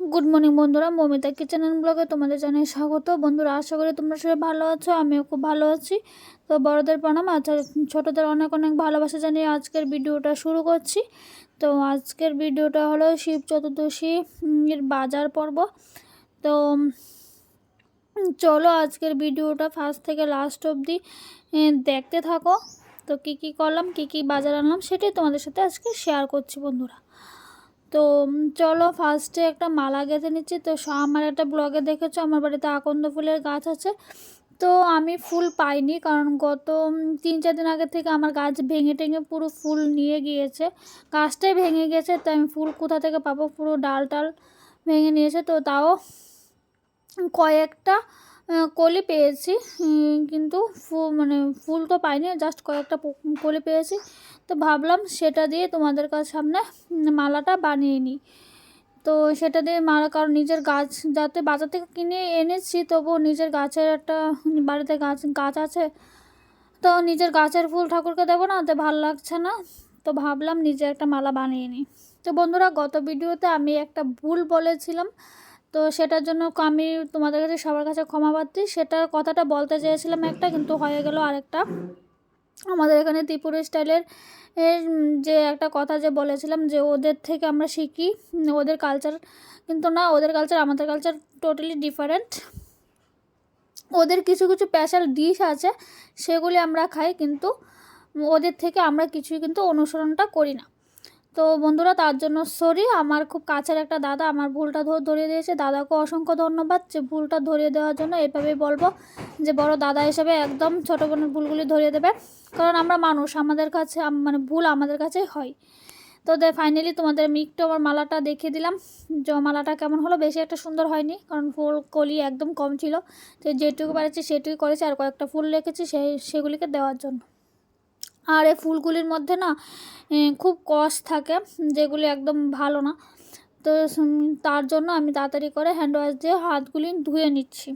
Good morning বন্ধুরা। Momita kitchen and ব্লগে তোমাদের জানাই স্বাগত। বন্ধুরা, আশা করি তোমরা সবাই ভালো আছো, আমিও খুব ভালো আছি। তো বড়দের প্রণাম আচ্ছা ছোটোদের অনেক অনেক ভালোবাসা জানিয়ে আজকের ভিডিওটা শুরু করছি। তো আজকের ভিডিওটা হলো শিব চতুর্দশী এর বাজার পর্ব। তো চলো আজকের ভিডিওটা ফার্স্ট থেকে লাস্ট অবধি দেখতে থাকো। তো কী কী করলাম, কী কী বাজার আনলাম, সেটাই তোমাদের সাথে আজকে শেয়ার করছি বন্ধুরা। তো চলো ফার্স্টে একটা মালা গেঁথে নিচ্ছি। তো আমার একটা ব্লগে দেখেছ, আমার বাড়িতে আকন্দ ফুলের গাছ আছে। তো, আমি ফুল পাইনি কারণ গত তিন চার দিন আগে থেকে আমার গাছ ভেঙে টেঙে পুরো ফুল নিয়ে গিয়েছে। গাছটাই ভেঙে গেছে তো আমি ফুল কোথা থেকে পাবো? পুরো ডাল টাল ভেঙে নিয়েছে। তো, তাও কয়েকটা কলি পেয়েছি কিন্তু ফুল মানে ফুল তো পাইনি জাস্ট কয়েকটা কলি পেয়েছি। তো ভাবলাম সেটা দিয়ে তোমাদের কাছে সামনে মালাটা বানিয়ে নিই। তো সেটা দিয়ে মালা, কারণ নিজের গাছ যাতে বাজার থেকে কিনে এনেছি, তবুও নিজের গাছের একটা, বাড়িতে গাছ গাছ আছে। তো নিজের গাছের ফুল ঠাকুরকে দেবো না, তো ভালো লাগছে না। তো ভাবলাম নিজে একটা মালা বানিয়ে নিই। তো বন্ধুরা, গত ভিডিওতে আমি একটা ভুল বলেছিলাম। তো সেটার জন্য আমি তোমাদের কাছে সবার কাছে ক্ষমা পাচ্ছি সেটার কথাটা বলতে চেয়েছিলাম একটা, কিন্তু হয়ে গেল আরেকটা। আমাদের এখানে ত্রিপুর স্টাইলের, এর যে একটা কথা যে বলেছিলাম যে ওদের থেকে আমরা শিখি, ওদের কালচার কিন্তু না, ওদের কালচার আমাদের কালচার টোটালি ডিফারেন্ট ওদের কিছু কিছু স্পেশাল ডিশ আছে, সেগুলি আমরা খাই কিন্তু ওদের থেকে আমরা কিছুই কিন্তু অনুসরণটা করি না। তো বন্ধুরা, তার জন্য সরি আমার খুব কাছের একটা দাদা আমার ভুলটা ধর ধরিয়ে দিয়েছে। দাদাকে অসংখ্য ধন্যবাদ যে ভুলটা ধরিয়ে দেওয়ার জন্য এভাবেই বলব যে বড় দাদা হিসেবে একদম ছোটো বোনের ভুলগুলি ধরিয়ে দেবে। কারণ আমরা মানুষ, আমাদের কাছে মানে ভুল আমাদের কাছেই হয়। তো দে ফাইনালি তোমাদের আমি একটু আমার মালাটা দেখিয়ে দিলাম। যে মালাটা কেমন হলো? বেশি একটা সুন্দর হয়নি, কারণ ফুল কলি একদম কম ছিল। তো যেটুকু পারেছি সেটুকু করেছি, আর কয়েকটা ফুল রেখেছি সেই সেগুলিকে দেওয়ার জন্য। আর এই ফুলগুলির মধ্যে না খুব কষ থাকে, যেগুলি একদম ভালো না। তো তার জন্য আমি তাড়াতাড়ি করে হ্যান্ড ওয়াশ দিয়ে হাতগুলি ধুয়ে নিচ্ছি।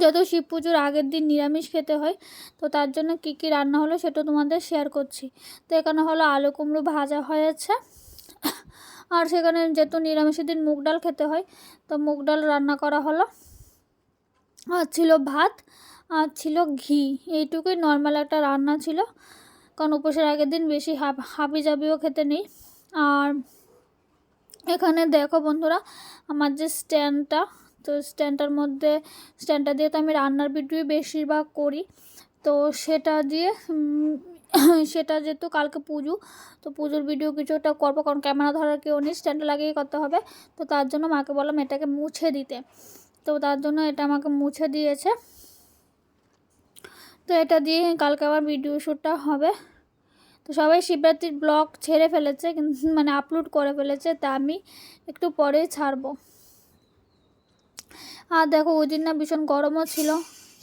যেহেতু শিব পুজোর আগের দিন নিরামিষ খেতে হয়, তো তার জন্য কী কী রান্না হলো সেটা তোমাদের শেয়ার করছি। তো এখানে হলো আলু কুমড়ো ভাজা হয়েছে। আর সেখানে যেহেতু নিরামিষের দিন মুগ ডাল খেতে হয়, তো মুগ ডাল রান্না করা হলো। আর ছিল ভাত আর ছিল ঘি। এইটুকুই নর্মাল একটা রান্না ছিল। কারণ উপোসের আগের দিন বেশি হাব হাবি জাবিও খেতে নেই। আর এখানে দেখো বন্ধুরা, আমার যে স্ট্যান্ডটা তো স্ট্যান্ডটার মধ্যে স্ট্যান্ডটা দিয়ে তো আমি রান্নার ভিডিও বেশিরভাগ করি। তো সেটা দিয়ে সেটা যেহেতু কালকে পুজো, তো পুজোর ভিডিও কিছু একটা করব। কারণ ক্যামেরা ধরার কেউ নেই স্ট্যান্ডটা লাগিয়ে করতে হবে। তো তার জন্য মাকে বললাম এটাকে মুছে দিতে। তো তার জন্য এটা আমাকে মুছে দিয়েছে। তো এটা দিয়ে কালকে আবার ভিডিও শ্যুটটা হবে। তো সবাই শিবরাত্রির ব্লগ ছেড়ে ফেলেছে মানে আপলোড করে ফেলেছে, তা আমি একটু পরেই ছাড়বো। আর দেখো, ওই দিন না ভীষণ গরমও ছিল।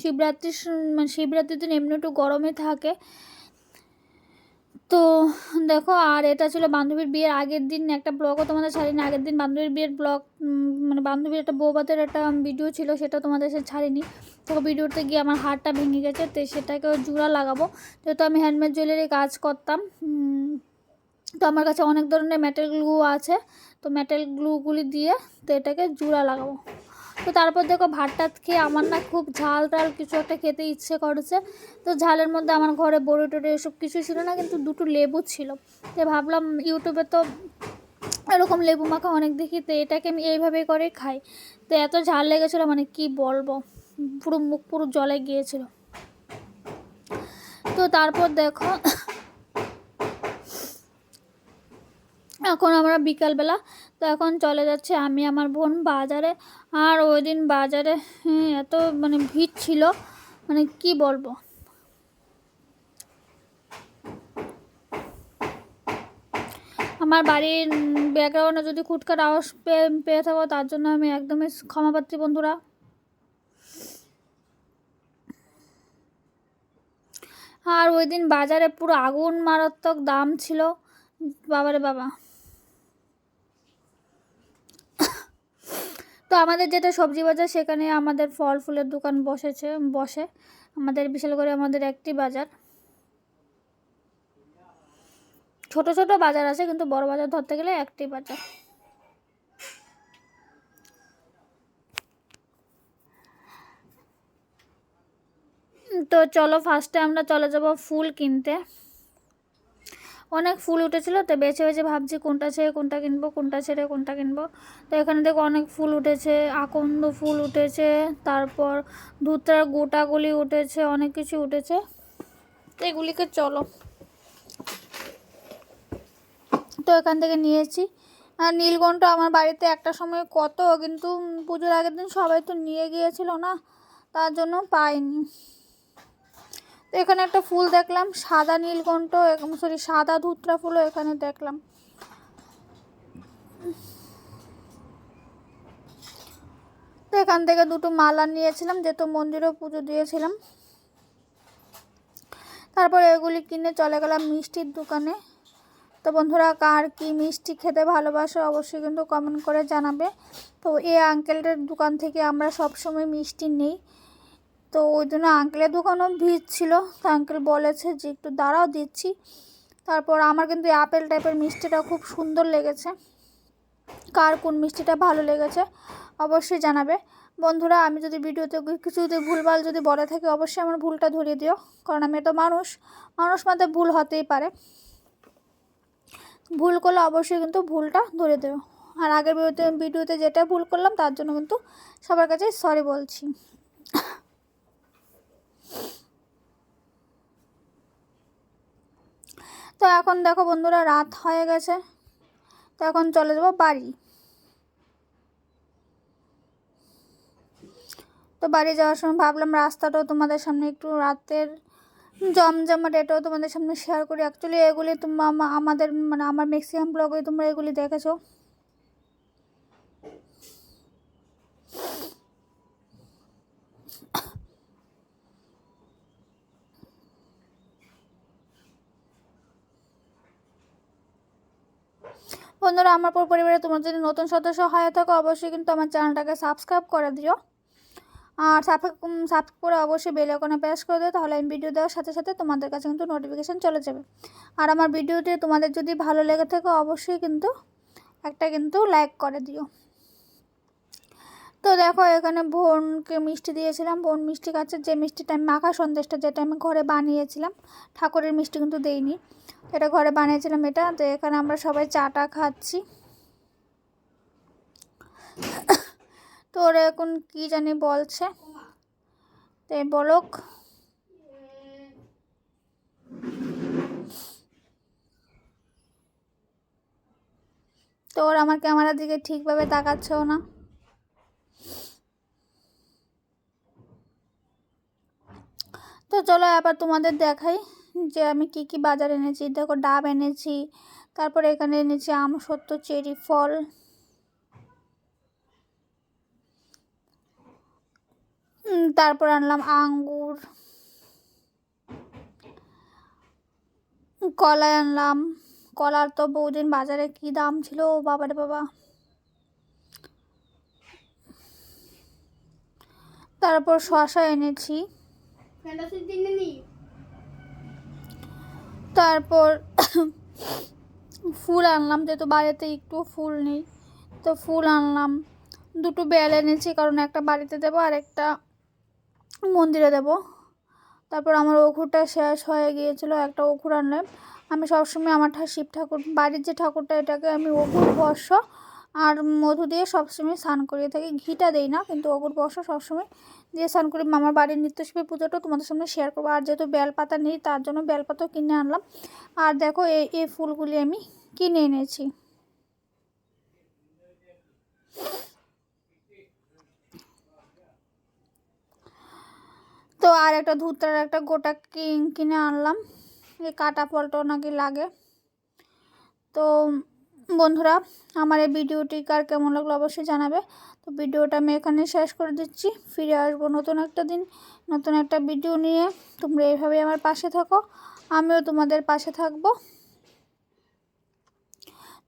শিবরাত্রির মানে শিবরাত্রির দিন এমনি একটু গরমে থাকে। তো দেখো, আর এটা ছিল বান্ধবীর বিয়ের আগের দিন, একটা ব্লগও তোমাদের ছাড়িনি। আগের দিন বান্ধবীর বিয়ের ব্লগ মানে বান্ধবীর একটা বৌবাতের একটা ভিডিও ছিল, সেটা তোমাদের সাথে ছাড়িনি। তো ভিডিওতে গিয়ে আমার হাতটা ভেঙে গেছে, তো সেটাকেও জোড়া লাগাবো। যেহেতু আমি হ্যান্ডমেড জুয়েলারি কাজ করতাম তো আমার কাছে অনেক ধরনের মেটেল গ্লু আছে। তো মেটেল গ্লুগুলি দিয়ে তো এটাকে জোড়া লাগাবো। তো তারপর দেখো ভাত টাত খেয়ে আমার না খুব ঝাল টাল কিছু একটা খেতে ইচ্ছে করেছে। তো ঝালের মধ্যে আমার ঘরে বড়ি টড়ি এসব কিছু ছিল না, কিন্তু দুটো লেবু ছিল। তো ভাবলাম ইউটিউবে তো এরকম লেবু মাখা অনেক দেখি, তো এটাকে আমি এইভাবে করে খাই। তো এত ঝাল লেগেছিলো মানে কি বলব, পুরো মুখ পুরো জলে গিয়েছিল। তো তারপর দেখো এখন আমরা বিকালবেলা তো এখন চলে যাচ্ছে আমি আমার বোন বাজারে। আর ওই দিন বাজারে হ্যাঁ, এত মানে ভিড় ছিল মানে কি বলব? আমার বাড়ির ব্যাকগ্রাউন্ডে যদি খুটখাট আওয়াজ পেয়ে পেয়ে থাকো তার জন্য আমি একদমই ক্ষমা পাচ্ছি বন্ধুরা। আর ওই দিন বাজারে পুরো আগুন মারাত্মক দাম ছিল। বাবারে বাবা। আমাদের যেটা সবজি বাজার, সেখানে আমাদের ফল ফুলের দোকান বসেছে, বসে। আমাদের বিশাল করে আমাদের একটি বাজার। ছোট ছোট বাজার আছে, কিন্তু বড় বাজার ধরতে গেলে একটি বাজার। তো চলো ফার্স্টে আমরা চলে যাব ফুল কিনতে। অনেক ফুল উঠেছিল, তো বেছে বেছে ভাবছি কোনটা ছেড়ে কোনটা কিনবো, কোনটা ছেড়ে কোনটা কিনবো। তো এখানে দেখো অনেক ফুল উঠেছে, আকন্দ ফুল উঠেছে, তারপর ধুতরার গোটাগুলি উঠেছে, অনেক কিছু উঠেছে। তো এগুলিকে চলো। তো এখান থেকে নিয়েছি। আর নীলকণ্ঠ আমার বাড়িতে একটা সময় কত, কিন্তু পুজোর আগের দিন সবাই তো নিয়ে গিয়েছিল না, তার জন্য পাইনি। তো এখানে একটা ফুল দেখলাম, সাদা নীলকণ্ঠ সরি সাদা ধুতরা ফুলও এখানে দেখলাম। তো এখান থেকে দুটো মালা নিয়েছিলাম, যেহেতু মন্দিরেও পুজো দিয়েছিলাম। তারপর এগুলি কিনে চলে গেলাম মিষ্টির দোকানে। তো বন্ধুরা, কার কি মিষ্টি খেতে ভালোবাসে অবশ্যই কিন্তু কমেন্ট করে জানাবে। তো এই আঙ্কেলটার দোকান থেকে আমরা সবসময় মিষ্টি নিই। তো ওই জন্য আঙ্কেলের দোকানও ভিড় ছিল। তো আঙ্কেল বলেছে যে, একটু দাঁড়াও, দিচ্ছি। তারপর আমার কিন্তু আপেল টাইপের মিষ্টিটা খুব সুন্দর লেগেছে। কার কোন মিষ্টিটা ভালো লেগেছে অবশ্যই জানাবে। বন্ধুরা, আমি যদি ভিডিওতে কিছু যদি ভুলভাল যদি বলে থাকি, অবশ্যই আমার ভুলটা ধরিয়ে দিও। কারণ আমি তো মানুষ মানুষ মাঝে ভুল হতেই পারে। ভুল করলে অবশ্যই কিন্তু ভুলটা ধরে দেবো আর আগের ভিডিওতে ভিডিওতে যেটা ভুল করলাম, তার জন্য কিন্তু সবার কাছে সরি বলছি। তো এখন দেখো বন্ধুরা রাত হয়ে গেছে। তো এখন চলে যাব বাড়ি। তো বাড়ি যাওয়ার সময় ভাবলাম রাস্তাটাও তোমাদের সামনে একটু রাতের জমজমাট এটাও তোমাদের সামনে শেয়ার করি। অ্যাকচুয়ালি এগুলি তোমার আমাদের মানে আমার ম্যাক্সিমাম ব্লগে তোমরা এগুলি দেখেছ। বন্ধুরা, আমার পরিবারে তোমার যদি নতুন সদস্য হয়ে থাকো, অবশ্যই কিন্তু আমার চ্যানেলটাকে সাবস্ক্রাইব করে দিও। আর সাবস্ক্রাইব করে অবশ্যই বেল আইকনে প্রেস করে দিও, তাহলে আমি ভিডিও দেওয়ার সাথে সাথে তোমাদের কাছে কিন্তু নোটিফিকেশান চলে যাবে। আর আমার ভিডিওটি তোমাদের যদি ভালো লেগে থাকে, অবশ্যই কিন্তু একটা কিন্তু লাইক করে দিও। তো দেখো, এখানে বোনকে মিষ্টি দিয়েছিলাম। বোন মিষ্টি কাছে যে মিষ্টিটা আমি মাখা সন্দেশটা যেটা আমি ঘরে বানিয়েছিলাম, ঠাকুরের মিষ্টি কিন্তু দেইনি। এটা ঘরে বানিয়েছিলাম এটা। তো এখানে আমরা সবাই চাটা খাচ্ছি। তো ওরা এখন কি জানি বলছে। তো বলক। তো ওর আমার ক্যামেরার দিকে ঠিকভাবে তাকাচ্ছেও না। তো চলো আবার তোমাদের দেখাই। যে আমি কি কি বাজার এনেছি, দেখো ডাব এনেছি, তারপরে এখানে এনেছি আম, সত্য, চেরি, ফল। তারপর আনলাম আঙ্গুর। কলা আনলাম। কলার তো বহুদিন বাজারে কি দাম ছিল বাবারে বাবা। তারপর শশা এনেছি। তারপর ফুল আনলাম, যেহেতু বাড়িতে একটু ফুল নেই, তো ফুল আনলাম। দুটো বেল এনেছি, কারণ একটা বাড়িতে দেবো আর একটা মন্দিরে দেব। তারপর আমার ওখুরটা শেষ হয়ে গিয়েছিল একটা ওখুর আনলাম। আমি সবসময় আমার শিব ঠাকুর, বাড়ির যে ঠাকুরটা, এটাকে আমি ওগুর বর্ষ আর মধু দিয়ে সবসময় স্নান করিয়ে থাকি। ঘিটা দেই না, কিন্তু ওগুর বর্ষ সবসময় দিয়ে স্নান করি আমার বাড়ির নিত্যশিবী পুজোটা তোমাদের সামনে শেয়ার করব। আর যেহেতু বেলপাতা নেই, তার জন্য বেলপাতাও কিনে আনলাম। আর দেখো এই এই ফুলগুলি আমি কিনে এনেছি। তো আর একটা ধুতার একটা গোটা কিনে আনলাম। এই কাটা ফলটাও নাকি লাগে। তো বন্ধুরা, আমার এই ভিডিওটি কার কেমন লাগল অবশ্যই জানাবে। তো ভিডিওটা আমি এখানে শেষ করে দিচ্ছি। ফিরে আসব নতুন একটা দিন, নতুন একটা ভিডিও নিয়ে। তোমরা এইভাবেই আমার পাশে থাকো, আমিও তোমাদের পাশে থাকব।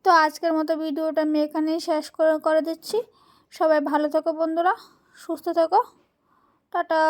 তো আজকের মতো ভিডিওটা আমি এখানেই শেষ করে করে দিচ্ছি। সবাই ভালো থাকো বন্ধুরা, সুস্থ থাকো। টাটা।